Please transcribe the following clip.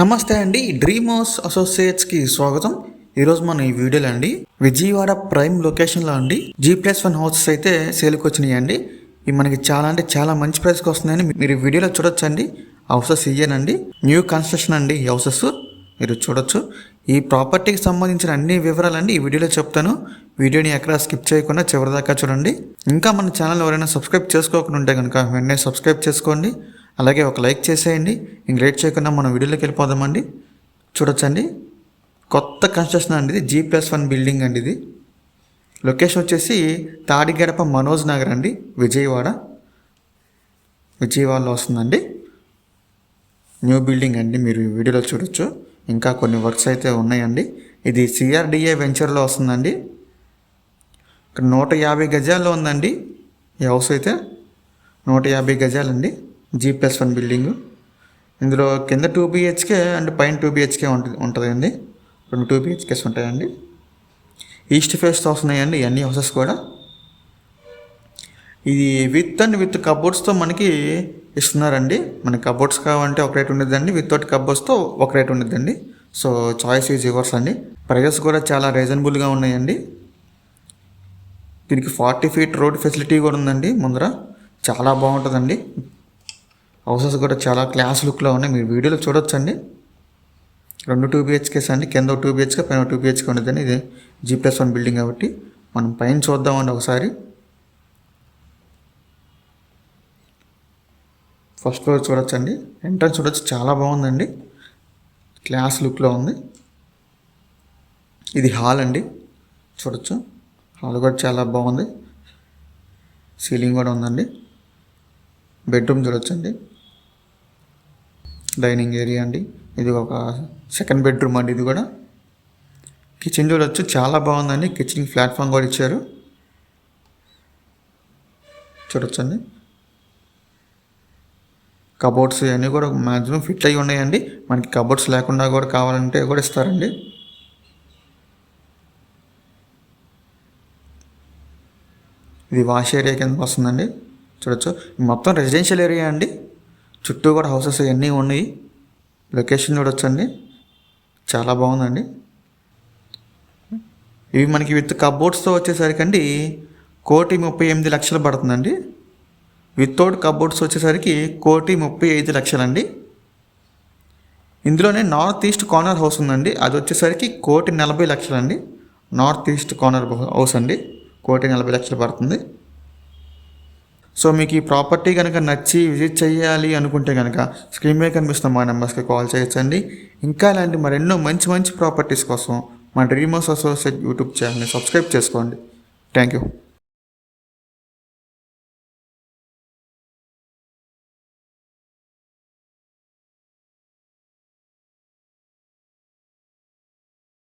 నమస్తే అండి dream house అసోసియేట్స్కి స్వాగతం. ఈరోజు మనం ఈ వీడియోలో అండి విజయవాడ ప్రైమ్ లొకేషన్లో అండి జీ ప్లస్ వన్ హౌసెస్ అయితే సేల్కి వచ్చినాయి అండి ఇవి మనకి చాలా అంటే చాలా మంచి ప్రైస్కి వస్తున్నాయని మీరు వీడియోలో చూడొచ్చండి. హౌసెస్ ఇయ్యానండి న్యూ కన్స్ట్రక్షన్ అండి ఈ హౌసెస్. మీరు చూడొచ్చు. ఈ ప్రాపర్టీకి సంబంధించిన అన్ని వివరాలండి ఈ వీడియోలో చెప్తాను. వీడియోని ఎక్కడ స్కిప్ చేయకుండా చివరిదాకా చూడండి. ఇంకా మన ఛానల్ ఎవరైనా సబ్స్క్రైబ్ చేసుకోకుండా ఉంటే కనుక వెంటనే సబ్స్క్రైబ్ చేసుకోండి. అలాగే ఒక లైక్ చేసేయండి. ఇంక లేట్ చేయకుండా మనం వీడియోలోకి వెళ్ళిపోదామండి. చూడొచ్చండి. కొత్త కన్స్ట్రక్షన్ అండి ఇది. జీ ప్లస్ వన్ బిల్డింగ్ అండి ఇది. లొకేషన్ వచ్చేసి తాడిగడప మనోజ్ నగర్ అండి. విజయవాడ. విజయవాడలో వస్తుందండి. న్యూ బిల్డింగ్ అండి. మీరు వీడియోలో చూడొచ్చు. ఇంకా కొన్ని వర్క్స్ అయితే ఉన్నాయండి. ఇది సిఆర్డిఏ వెంచర్లో వస్తుందండి. ఇక్కడ నూట యాభై గజాల్లో ఉందండి. ఈ హౌస్ అయితే నూట యాభై గజాలండి. జీ ప్లస్ వన్ బిల్డింగ్ ఇందులో కింద టూ బిహెచ్కే అండ్ పైన టూ బిహెచ్కే ఉంటుంది ఉంటుందండి. రెండు టూ బిహెచ్కేస్ ఉంటాయండి. ఈస్ట్ ఫేస్తో వస్తున్నాయండి ఇవన్నీ హౌసెస్ కూడా. ఇది విత్ అండ్ విత్ కబోర్డ్స్తో మనకి ఇస్తున్నారండి. మనకి కబోర్డ్స్ కావాలంటే ఒక రేట్ ఉండిద్దండి. వితౌట్ కబోర్డ్స్తో ఒక రేట్ ఉండిద్దండి. సో చాయిస్ ఈజ్ యువర్స్ అండి. ప్రైజెస్ కూడా చాలా రీజనబుల్గా ఉన్నాయండి. దీనికి ఫార్టీ ఫీట్ రోడ్ ఫెసిలిటీ కూడా ఉందండి ముందర. చాలా బాగుంటుందండి. హౌసెస్ కూడా చాలా క్లాస్ లుక్లో ఉన్నాయి. మీరు వీడియోలో చూడొచ్చండి. రెండు టూ బిహెచ్కేస్ అండి. కింద టూ బిహెచ్కే పైన టూ బిహెచ్కే ఉండదండి. ఇది జీ ప్లస్ వన్ బిల్డింగ్ కాబట్టి మనం పైన చూద్దామండి ఒకసారి. ఫస్ట్ ఫ్లోర్ చూడొచ్చండి. ఎంట్రన్స్ చూడొచ్చు. చాలా బాగుందండి. క్లాస్ లుక్లో ఉంది. ఇది హాల్ అండి. చూడొచ్చు. హాల్ కూడా చాలా బాగుంది. సీలింగ్ కూడా ఉందండి. బెడ్రూమ్ చూడొచ్చండి. డైనింగ్ ఏరియా అండి. ఇది ఒక సెకండ్ బెడ్రూమ్ అండి ఇది కూడా. కిచెన్ చూడొచ్చు చాలా బాగుందండి. కిచెన్ ప్లాట్ఫామ్ కూడా ఇచ్చారు. చూడొచ్చండి. కబోర్డ్స్ ఇవన్నీ కూడా మ్యాక్సిమం ఫిట్ అయి ఉన్నాయండి. మనకి కబోర్డ్స్ లేకుండా కూడా కావాలంటే కూడా ఇస్తారండి. ఇది వాష్ ఏరియా కింద వస్తుందండి. చూడొచ్చు. మొత్తం రెసిడెన్షియల్ ఏరియా అండి. చుట్టూ కూడా హౌసెస్ ఇవన్నీ ఉన్నాయి. లొకేషన్ చూడొచ్చండి. చాలా బాగుందండి. ఇవి మనకి విత్ కబోర్డ్స్తో వచ్చేసరికి అండి కోటి ముప్పై ఎనిమిది లక్షలు పడుతుందండి. వితౌట్ కబోర్డ్స్ వచ్చేసరికి కోటి ముప్పై ఐదు లక్షలండి. ఇందులోనే నార్త్ ఈస్ట్ కార్నర్ హౌస్ ఉందండి. అది వచ్చేసరికి కోటి నలభై లక్షలండి. నార్త్ ఈస్ట్ కార్నర్ హౌస్ అండి. కోటి నలభై లక్షలు పడుతుంది. సో మీకు ఈ ప్రాపర్టీ కనుక నచ్చి విజిట్ చేయాలి అనుకుంటే కనుక స్క్రీన్ మీద కనిపిస్తున్న మా నెంబర్స్కి కాల్ చేయొచ్చండి. ఇంకా ఇలాంటి మరెన్నో మంచి మంచి ప్రాపర్టీస్ కోసం మా డ్రీమర్స్ అసోసియేట్ యూట్యూబ్ ఛానల్ని సబ్స్క్రైబ్ చేసుకోండి. Thank you.